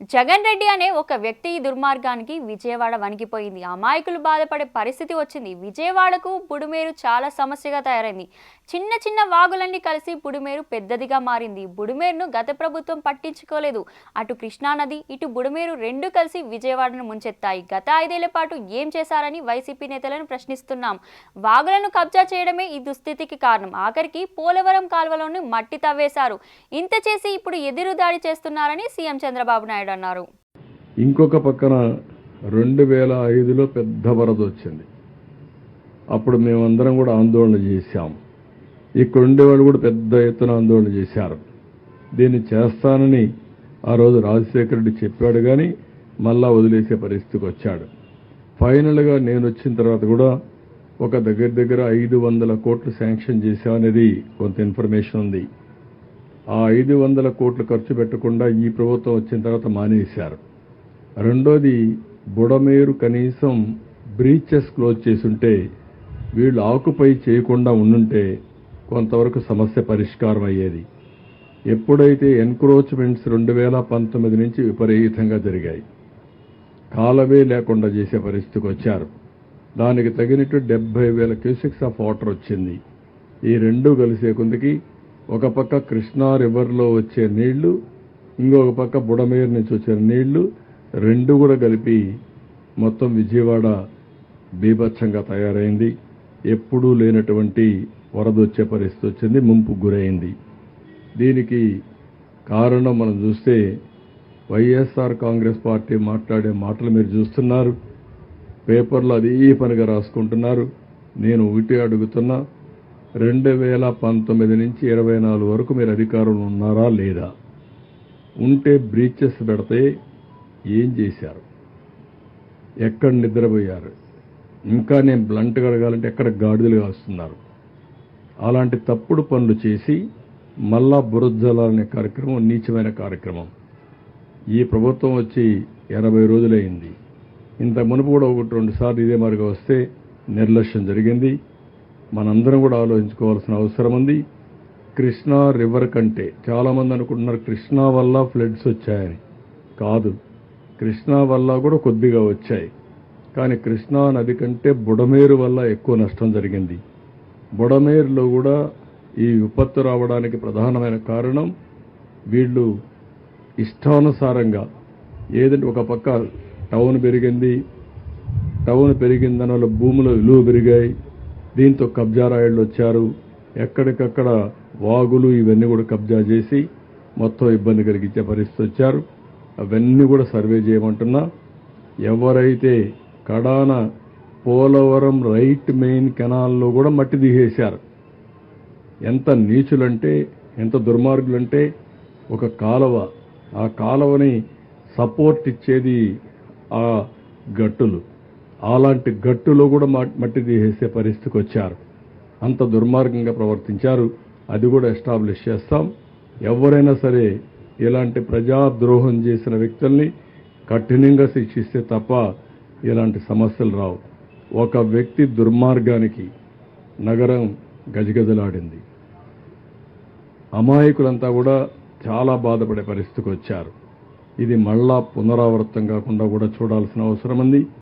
జగన్ రెడ్డి అనే ఒక వ్యక్తి దుర్మార్గానికి విజయవాడ వణికిపోయింది. అమాయకులు బాధపడే పరిస్థితి వచ్చింది. విజయవాడకు బుడుమేరు చాలా సమస్యగా తయారైంది. చిన్న చిన్న వాగులన్నీ కలిసి బుడుమేరు పెద్దదిగా మారింది. బుడుమేరును గత ప్రభుత్వం పట్టించుకోలేదు. అటు కృష్ణానది ఇటు బుడుమేరు రెండు కలిసి విజయవాడను ముంచెత్తాయి. గత ఐదేళ్ళ పాటు ఏం చేశారని వైసీపీ నేతలను ప్రశ్నిస్తున్నాం. వాగులను కబ్జా చేయడమే ఈ దుస్థితికి కారణం. ఆఖరికి పోలవరం కాల్వలోని మట్టి తవ్వేశారు. ఇంత చేసి ఇప్పుడు ఎదురు దాడి చేస్తున్నారని సీఎం చంద్రబాబు నాయుడు అన్నారు. ఇంకొక పక్కన రెండు వేల ఐదులో పెద్ద వరద వచ్చింది. అప్పుడు మేమందరం కూడా ఆందోళన చేశాం. ఇక్కడ ఉండేవాళ్ళు కూడా పెద్ద ఎత్తున ఆందోళన చేశారు. దీన్ని చేస్తానని ఆ రోజు రాజశేఖర రెడ్డి చెప్పాడు కానీ మళ్ళా వదిలేసే పరిస్థితికి వచ్చాడు. ఫైనల్గా నేను వచ్చిన తర్వాత కూడా ఒక దగ్గర దగ్గర ఐదు వందల కోట్లు శాంక్షన్ చేశామనేది కొంత ఇన్ఫర్మేషన్ ఉంది. ఆ ఐదు వందల కోట్లు ఖర్చు పెట్టకుండా ఈ ప్రభుత్వం వచ్చిన తర్వాత మానేశారు. రెండోది బుడమేరు కనీసం బ్రీచెస్ క్లోజ్ చేసుంటే వీళ్ళు ఆకుపై చేయకుండా ఉండుంటే కొంతవరకు సమస్య పరిష్కారం అయ్యేది. ఎప్పుడైతే ఎన్క్రోచ్మెంట్స్ రెండు వేల పంతొమ్మిది నుంచి విపరీతంగా జరిగాయి. కాలవే లేకుండా చేసే పరిస్థితికి వచ్చారు. దానికి తగినట్టు డెబ్బై వేల క్యూసెక్స్ ఆఫ్ వాటర్ వచ్చింది. ఈ రెండు కలిసే కొందికి ఒక పక్క కృష్ణా రివర్లో వచ్చే నీళ్ళు ఇంకొక పక్క బుడమేరు నుంచి వచ్చే నీళ్ళు రెండు కూడా కలిపి మొత్తం విజయవాడ బీభత్సంగా తయారైంది. ఎప్పుడూ లేనటువంటి వరదొచ్చే పరిస్థితి వచ్చింది ముంపు గురైంది. దీనికి కారణం మనం చూస్తే వైఎస్ఆర్ కాంగ్రెస్ పార్టీ మాట్లాడే మాటలు మీరు చూస్తున్నారు. పేపర్లో ఈ పనిగా రాసుకుంటున్నారు. నేను ఒకటి అడుగుతున్నా. రెండు వేల పంతొమ్మిది నుంచి ఇరవై నాలుగు వరకు మీరు అధికారంలో ఉన్నారా లేదా? ఉంటే బ్రీచెస్ పెడితే ఏం చేశారు? ఎక్కడ నిద్రపోయారు? ఇంకా నేను బ్లంట్గా అడగాలంటే ఎక్కడ గాడిదలు కాస్తున్నారు? అలాంటి తప్పుడు పనులు చేసి మళ్ళా బురజలాలనే కార్యక్రమం నీచమైన కార్యక్రమం. ఈ ప్రభుత్వం వచ్చి ఎనభై రోజులైంది. ఇంత మునుపు కూడా ఒకటి రెండు సార్లు ఇదే మరిగా వస్తే నిర్లక్ష్యం జరిగింది. మనందరం కూడా ఆలోచించుకోవాల్సిన అవసరం ఉంది. కృష్ణా రివర్ కంటే చాలామంది అనుకుంటున్నారు కృష్ణా వల్ల ఫ్లడ్స్ వచ్చాయని. కాదు. కృష్ణా వల్ల కూడా కొద్దిగా వచ్చాయి. కానీ కృష్ణా నది కంటే బుడమేరు వల్ల ఎక్కువ నష్టం జరిగింది. బుడమేరులో కూడా ఈ విపత్తు రావడానికి ప్రధానమైన కారణం వీళ్ళు ఇష్టానుసారంగా ఏదంటే ఒక పక్క టౌన్ పెరిగింది. టౌన్ పెరిగిన దానివల్ల భూముల విలువ పెరిగాయి. దీంతో కబ్జా రాయుళ్ళు వచ్చారు. ఎక్కడికక్కడ వాగులు ఇవన్నీ కూడా కబ్జా చేసి మొత్తం ఇబ్బంది కలిగించే పరిస్థితి వచ్చారు. అవన్నీ కూడా సర్వే చేయమంటున్నా. ఎవరైతే కడాన పోలవరం రైట్ మెయిన్ కెనాల్లో కూడా మట్టి తీసేశారు. ఎంత నీచులంటే ఎంత దుర్మార్గులంటే ఒక కాలువ ఆ కాలువని సపోర్ట్ ఇచ్చేది ఆ గట్టులు. అలాంటి గట్టులో కూడా మట్టి తీసేసే పరిస్థితికి వచ్చారు. అంత దుర్మార్గంగా ప్రవర్తించారు. అది కూడా ఎస్టాబ్లిష్ చేస్తాం. ఎవరైనా సరే ఇలాంటి ప్రజాద్రోహం చేసిన వ్యక్తుల్ని కఠినంగా శిక్షిస్తే తప్ప ఇలాంటి సమస్యలు రావు. ఒక వ్యక్తి దుర్మార్గానికి నగరం గజగజలాడింది. అమాయకులంతా కూడా చాలా బాధపడే పరిస్థితికి వచ్చారు. ఇది మళ్ళా పునరావృతం కాకుండా కూడా చూడాల్సిన అవసరం ఉంది.